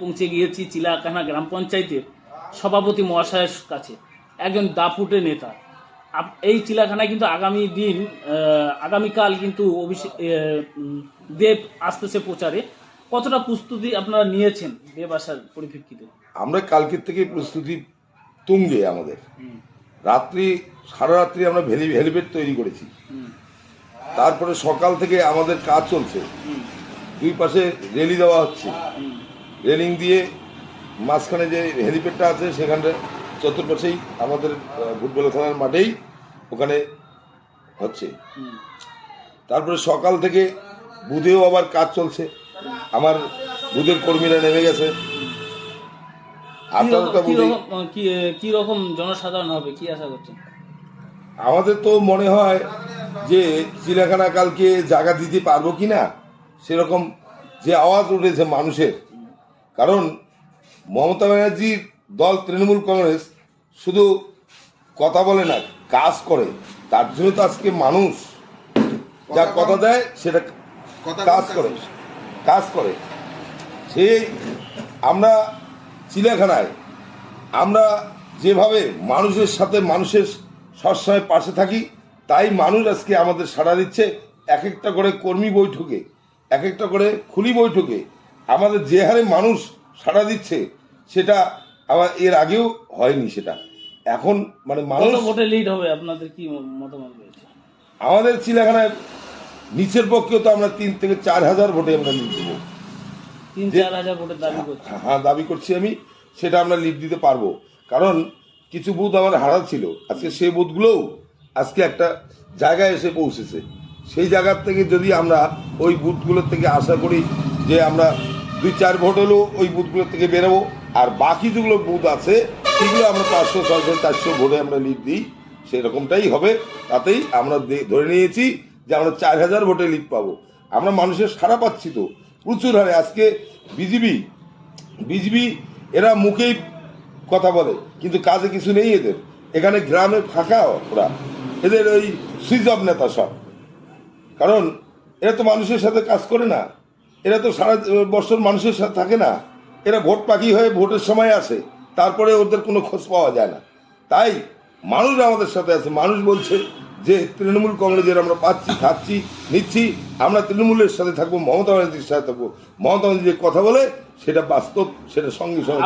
পৌঁছে গিয়েছি চিলাকানা গ্রাম পঞ্চায়েতের সভাপতি মহাশয়ের কাছে একজন দাপুটে নেতা। এই চিলাখানায় কিন্তু আগামী দিন আগামীকাল কিন্তু অভিষেক দেব আসতেছে প্রচারে। কতটা প্রস্তুতি আপনারা নিয়েছেন দেব আসার পরিপ্রেক্ষিতে? আমরা কালকের থেকে প্রস্তুতি তুঙ্গে আমাদের। রাত্রি সারা রাত্রি আমরা ভেলি হেলিপ্যাড তৈরি করেছি। তারপরে সকাল থেকে আমাদের কাজ চলছে। দুই পাশে রেলি দেওয়া হচ্ছে। রেলিং দিয়ে মাঝখানে যে হেলিপ্যাডটা আছে সেখানটা চতুর্পাশেই আমাদের ফুটবল খেলার মাঠেই ওখানে হচ্ছে। তারপরে সকাল থেকে বুধেও আবার কাজ চলছে। আমার বুধের কর্মীরা নেমে গেছে। কি রকম জনসাধারণ হবে কি আশা করছেন? আমাদের তো মনে হয় যে চিড়িয়াখানা কালকে জায়গা দিতে পারব কি না সেরকম যে আওয়াজ উঠেছে মানুষের কারণ মমতা ব্যানার্জির দল তৃণমূল কংগ্রেস শুধু কথা বলে না কাজ করে। তার জন্য তো আজকে মানুষ যা কথা দেয় সেটা কাজ করে কাজ করে। সেই আমরা চিড়িয়াখানায় আমরা যেভাবে মানুষের সাথে মানুষের সবসময় পাশে থাকি তাই মানুষ আজকে আমাদের সাড়া দিচ্ছে। এক একটা করে কর্মী বৈঠকে এক একটা করে খুলি বৈঠকে। আমাদের যে হারে মানুষ সাড়া দিচ্ছে সেটা আমার এর আগেও হয়নি সেটা। এখন মানে মানুষ ভোটে লিড হবে? আপনাদের কি মতামত রয়েছে? আমাদের চিড়িয়াখানায় নিচের পক্ষেও তো আমরা তিন থেকে চার হাজার ভোটে আমরা লিড দেবো। তিন চার হাজার ভোটের দাবি করছে। হ্যাঁ দাবি করছি আমি সেটা আমরা লিড দিতে পারব। কারণ কিছু বুথ আমার হারা ছিল। আজকে সেই বুথগুলোও আজকে একটা জায়গায় এসে পৌঁছেছে। সেই জায়গার থেকে যদি আমরা ওই বুথগুলোর থেকে আশা করি যে আমরা দুই চার ভোট হলেও ওই বুথগুলোর থেকে বেরোবো। আর বাকি যেগুলো বুথ আছে, সেগুলো আমরা পাঁচশো, ছয়শো, চারশো ভোটে আমরা লিড দিই। সেরকমটাই হবে। তাতেই আমরা ধরে নিয়েছি যে আমরা চার হাজার ভোটে লিড পাবো। আমরা মানুষের সারা পাচ্ছি তো। প্রচুর হারে। আজকে বিজিবি বিজেপি, এরা মুখেই কথা বলে, কিন্তু কাজে কিছু নেই এদের। এখানে গ্রামে ফাঁকা ওরা। এদের ওই সুইচ অফ নেতা সব। কারণ এরা তো মানুষের সাথে কাজ করে না। এরা তো সারা বছর মানুষের সাথে থাকে না। এরা ভোট পাখি হয়ে ভোটের সময় আসে। তারপরে ওদের কোনো খোঁজ পাওয়া যায় না। তাই মানুষ আমাদের সাথে আছে। মানুষ বলছে যে তৃণমূল কংগ্রেসের আমরা পাচ্ছি, খাচ্ছি, নিচ্ছি, আমরা তৃণমূলের সাথে থাকব, মমতা ব্যানার্জির সাথে থাকব। মমতা ব্যানার্জি কথা বলে, সেটা বাস্তব, সেটা সঙ্গে সঙ্গে।